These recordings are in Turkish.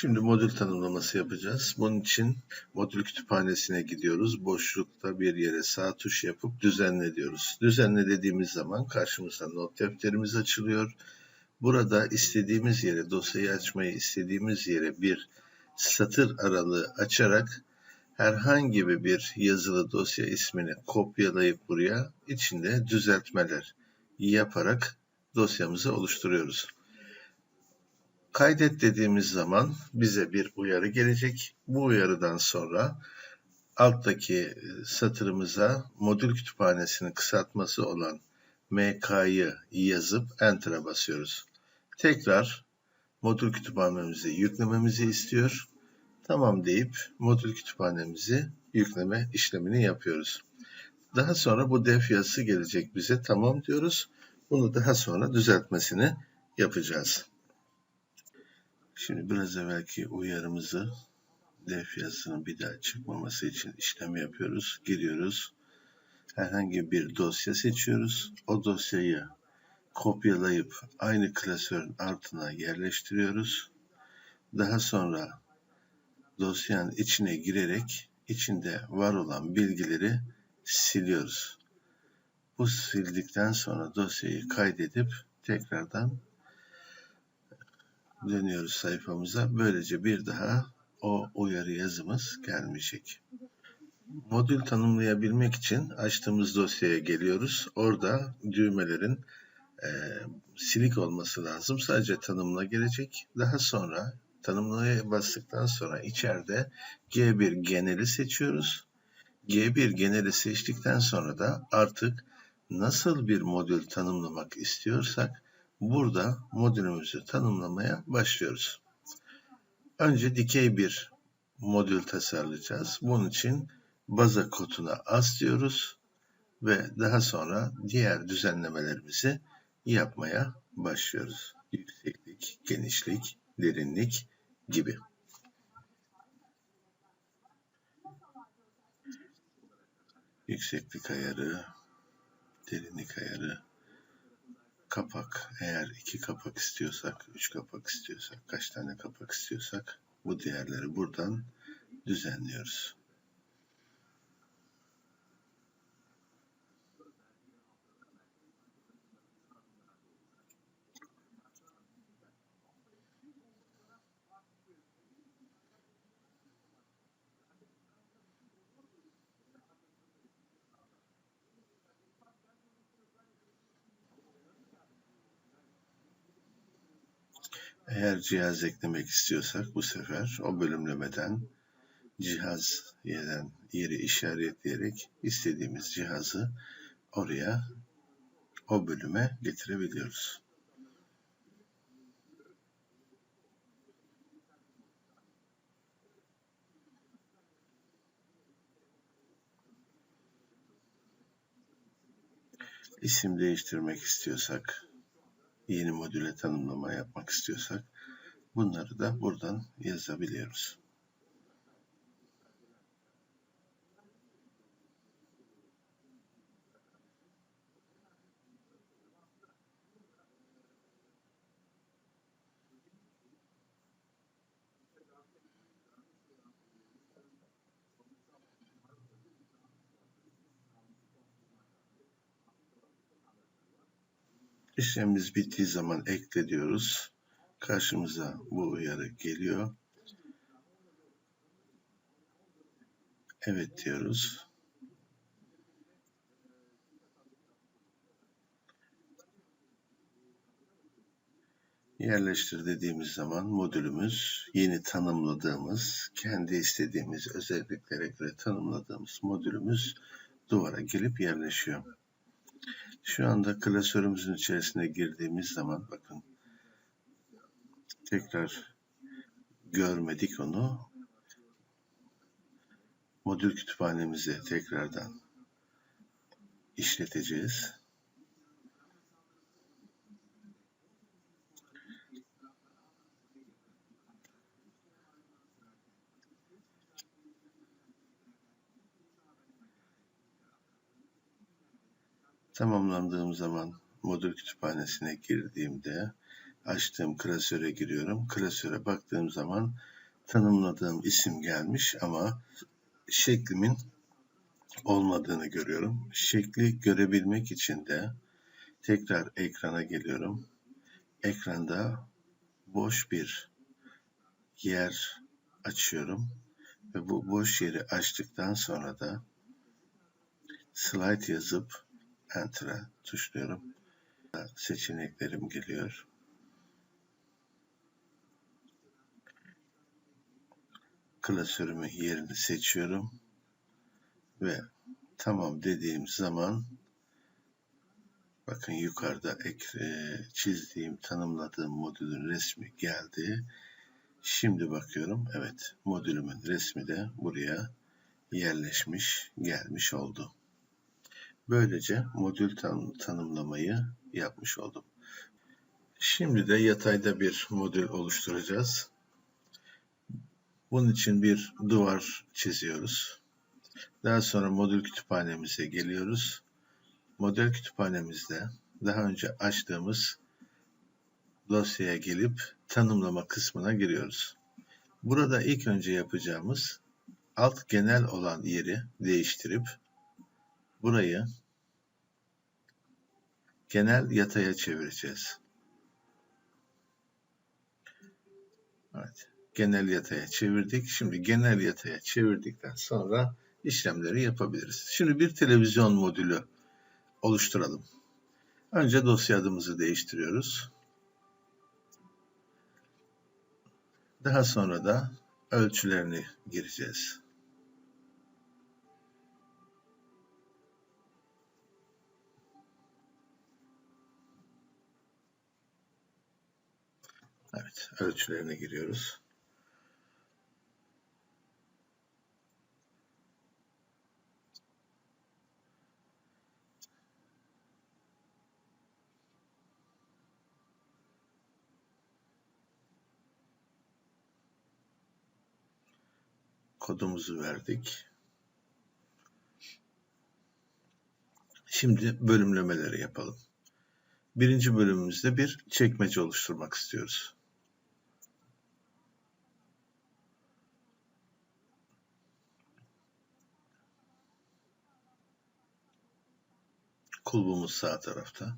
Şimdi modül tanımlaması yapacağız. Bunun için modül kütüphanesine gidiyoruz. Boşlukta bir yere sağ tuş yapıp düzenle diyoruz. Düzenle dediğimiz zaman karşımıza not defterimiz açılıyor. Burada istediğimiz yere dosyayı açmayı istediğimiz yere bir satır aralığı açarak herhangi bir yazılı dosya ismini kopyalayıp buraya içinde düzeltmeler yaparak dosyamızı oluşturuyoruz. Kaydet dediğimiz zaman bize bir uyarı gelecek. Bu uyarıdan sonra alttaki e, satırımıza modül kütüphanesinin kısaltması olan MK'yı yazıp Enter'a basıyoruz. Tekrar modül kütüphanemizi yüklememizi istiyor. Tamam deyip modül kütüphanemizi yükleme işlemini yapıyoruz. Daha sonra bu def yazısı gelecek bize. Tamam diyoruz. Bunu daha sonra düzeltmesini yapacağız. Şimdi biraz evvelki uyarımızı def yazısının bir daha çıkmaması için işlem yapıyoruz. Giriyoruz. Herhangi bir dosya seçiyoruz. O dosyayı kopyalayıp aynı klasörün altına yerleştiriyoruz. Daha sonra dosyanın içine girerek içinde var olan bilgileri siliyoruz. Bu sildikten sonra dosyayı kaydedip tekrardan dönüyoruz sayfamıza. Böylece bir daha o uyarı yazımız gelmeyecek. Modül tanımlayabilmek için açtığımız dosyaya geliyoruz. Orada düğmelerin e, silik olması lazım. Sadece tanımla gelecek. Daha sonra tanımlaya bastıktan sonra içeride G1 geneli seçiyoruz. G1 geneli seçtikten sonra da artık nasıl bir modül tanımlamak istiyorsak burada modülümüzü tanımlamaya başlıyoruz. Önce dikey bir modül tasarlayacağız. Bunun için baza koduna as diyoruz ve daha sonra diğer düzenlemelerimizi yapmaya başlıyoruz. Yükseklik, genişlik, derinlik gibi. Yükseklik ayarı, derinlik ayarı, kapak. Eğer iki kapak istiyorsak, üç kapak istiyorsak, kaç tane kapak istiyorsak bu değerleri buradan düzenliyoruz. Eğer cihaz eklemek istiyorsak bu sefer o bölümlemeden cihaz yerden yeri işaretleyerek istediğimiz cihazı oraya o bölüme getirebiliyoruz. İsim değiştirmek istiyorsak yeni modüle tanımlama yapmak istiyorsak bunları da buradan yazabiliyoruz. İşlemimiz bittiği zaman ekle diyoruz. Karşımıza bu uyarı geliyor. Evet diyoruz. Yerleştir dediğimiz zaman modülümüz yeni tanımladığımız, kendi istediğimiz özelliklere göre tanımladığımız modülümüz duvara gelip yerleşiyor. Şu anda klasörümüzün içerisine girdiğimiz zaman bakın tekrar görmedik onu. Modül kütüphanemizi tekrardan işleteceğiz. Tamamlandığım zaman modül kütüphanesine girdiğimde açtığım klasöre giriyorum. Klasöre baktığım zaman tanımladığım isim gelmiş ama şeklimin olmadığını görüyorum. Şekli görebilmek için de tekrar ekrana geliyorum. Ekranda boş bir yer açıyorum ve bu boş yeri açtıktan sonra da slide yazıp enter'a tuşluyorum. Seçeneklerim geliyor. Klasörümün yerini seçiyorum ve tamam dediğim zaman bakın yukarıda e, çizdiğim, tanımladığım modülün resmi geldi. Şimdi bakıyorum. Evet, modülümün resmi de buraya yerleşmiş, gelmiş oldu. Böylece modül tan tanımlamayı yapmış oldum. Şimdi de yatayda bir modül oluşturacağız. Bunun için bir duvar çiziyoruz. Daha sonra modül kütüphanemize geliyoruz. Model kütüphanemizde daha önce açtığımız dosyaya gelip tanımlama kısmına giriyoruz. Burada ilk önce yapacağımız alt genel olan yeri değiştirip burayı genel yataya çevireceğiz. Evet, genel yataya çevirdik. Şimdi genel yataya çevirdikten sonra işlemleri yapabiliriz. Şimdi bir televizyon modülü oluşturalım. Önce dosya adımızı değiştiriyoruz. Daha sonra da ölçülerini gireceğiz. Evet, ölçülerine giriyoruz. kodumuzu verdik. Şimdi bölümlemeleri yapalım. Birinci bölümümüzde bir çekmece oluşturmak istiyoruz. Kulbumuz sağ tarafta.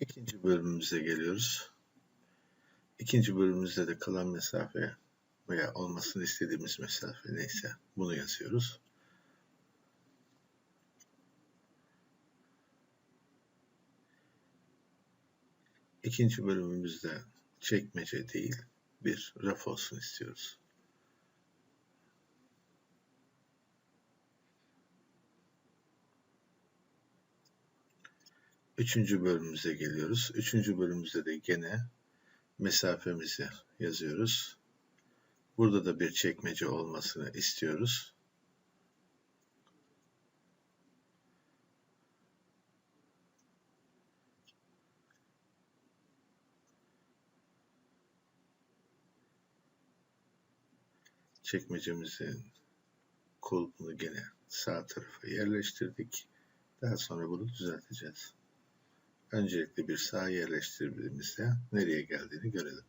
İkinci bölümümüze geliyoruz. İkinci bölümümüzde de kalan mesafe veya olmasını istediğimiz mesafe neyse bunu yazıyoruz. İkinci bölümümüzde çekmece değil bir raf olsun istiyoruz. Üçüncü bölümümüze geliyoruz. Üçüncü bölümümüzde de gene mesafemizi yazıyoruz. Burada da bir çekmece olmasını istiyoruz. Çekmecemizin kulpunu gene sağ tarafa yerleştirdik. Daha sonra bunu düzelteceğiz. Öncelikle bir sağa yerleştirdiğimizde nereye geldiğini görelim.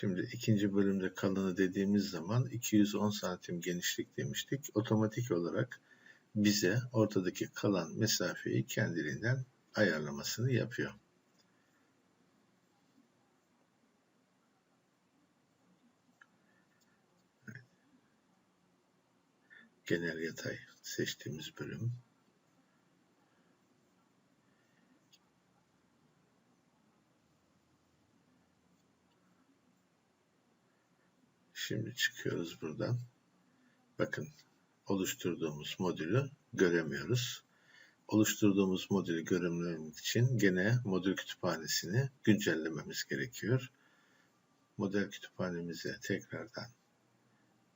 Şimdi ikinci bölümde kalını dediğimiz zaman 210 santim genişlik demiştik. Otomatik olarak bize ortadaki kalan mesafeyi kendiliğinden ayarlamasını yapıyor. Genel yatay seçtiğimiz bölüm. Şimdi çıkıyoruz buradan. Bakın oluşturduğumuz modülü göremiyoruz. oluşturduğumuz modülü görünmek için gene modül kütüphanesini güncellememiz gerekiyor. Model kütüphanemize tekrardan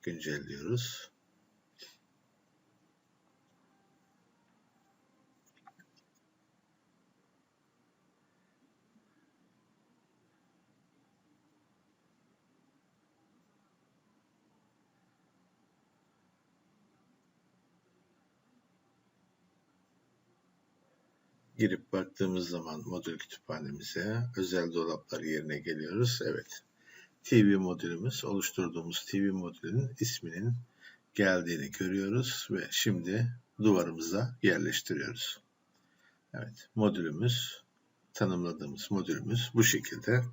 güncelliyoruz. Girip baktığımız zaman modül kütüphanemize özel dolaplar yerine geliyoruz. Evet. TV modülümüz, oluşturduğumuz TV modülünün isminin geldiğini görüyoruz ve şimdi duvarımıza yerleştiriyoruz. Evet, modülümüz, tanımladığımız modülümüz bu şekilde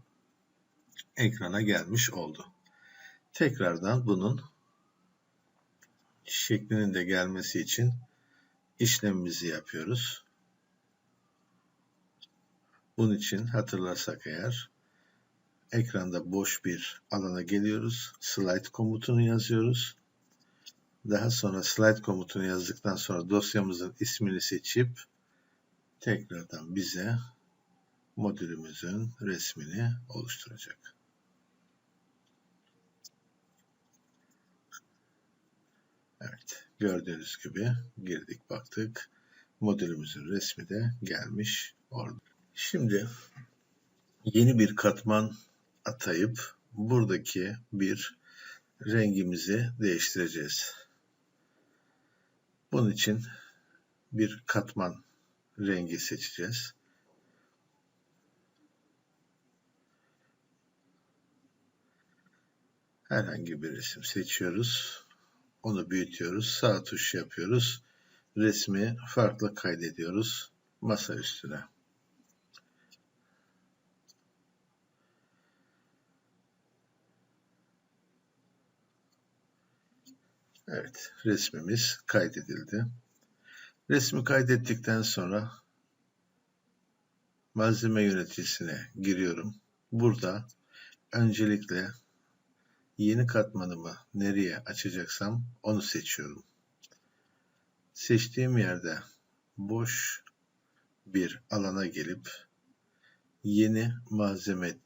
ekrana gelmiş oldu. Tekrardan bunun şeklinin de gelmesi için işlemimizi yapıyoruz. Bunun için hatırlarsak eğer ekranda boş bir alana geliyoruz. Slide komutunu yazıyoruz. Daha sonra slide komutunu yazdıktan sonra dosyamızın ismini seçip tekrardan bize modülümüzün resmini oluşturacak. Evet, gördüğünüz gibi girdik baktık. Modülümüzün resmi de gelmiş orada. Şimdi yeni bir katman atayıp buradaki bir rengimizi değiştireceğiz. Bunun için bir katman rengi seçeceğiz. Herhangi bir resim seçiyoruz. Onu büyütüyoruz. Sağ tuş yapıyoruz. Resmi farklı kaydediyoruz masa üstüne. Evet, resmimiz kaydedildi. Resmi kaydettikten sonra malzeme yöneticisine giriyorum. Burada öncelikle yeni katmanımı nereye açacaksam onu seçiyorum. Seçtiğim yerde boş bir alana gelip yeni malzeme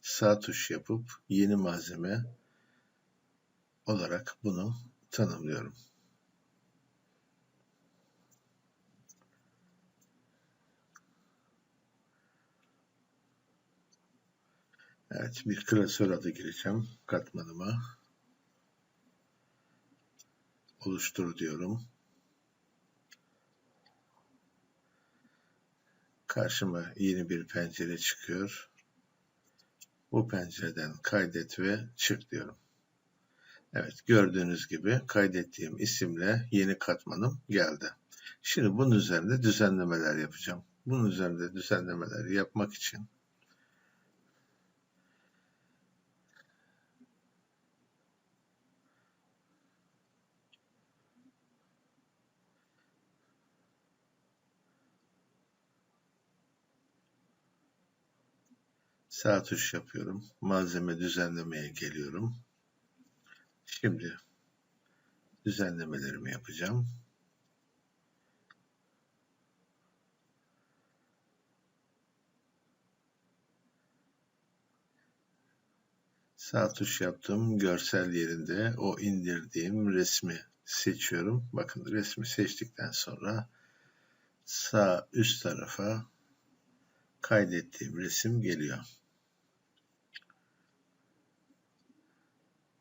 sağ tuş yapıp yeni malzeme olarak bunu tanımlıyorum. Evet, bir klasör adı gireceğim katmanıma. Oluştur diyorum. Karşıma yeni bir pencere çıkıyor. Bu pencereden kaydet ve çık diyorum. Evet gördüğünüz gibi kaydettiğim isimle yeni katmanım geldi. Şimdi bunun üzerinde düzenlemeler yapacağım. Bunun üzerinde düzenlemeler yapmak için sağ tuş yapıyorum. Malzeme düzenlemeye geliyorum. Şimdi düzenlemelerimi yapacağım. Sağ tuş yaptım. Görsel yerinde o indirdiğim resmi seçiyorum. Bakın resmi seçtikten sonra sağ üst tarafa kaydettiğim resim geliyor.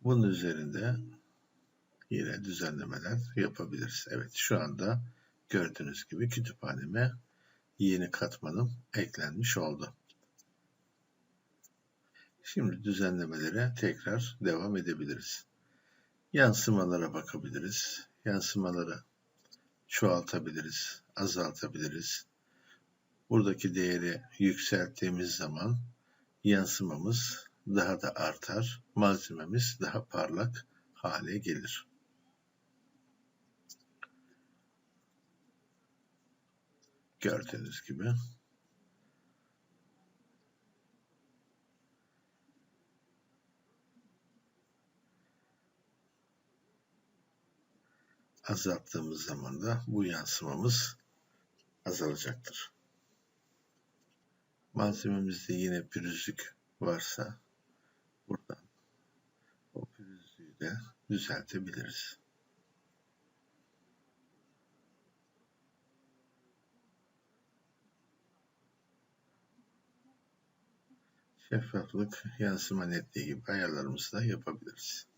Bunun üzerinde yine düzenlemeler yapabiliriz. Evet şu anda gördüğünüz gibi kütüphaneme yeni katmanım eklenmiş oldu. Şimdi düzenlemelere tekrar devam edebiliriz. Yansımalara bakabiliriz. Yansımaları çoğaltabiliriz, azaltabiliriz. Buradaki değeri yükselttiğimiz zaman yansımamız daha da artar, malzememiz daha parlak hale gelir. Gördüğünüz gibi azalttığımız zaman da bu yansımamız azalacaktır. Malzememizde yine pürüzlük varsa buradan o pürüzlüğü de düzeltebiliriz. Şeffaflık, yansıma netliği gibi ayarlarımızı da yapabiliriz.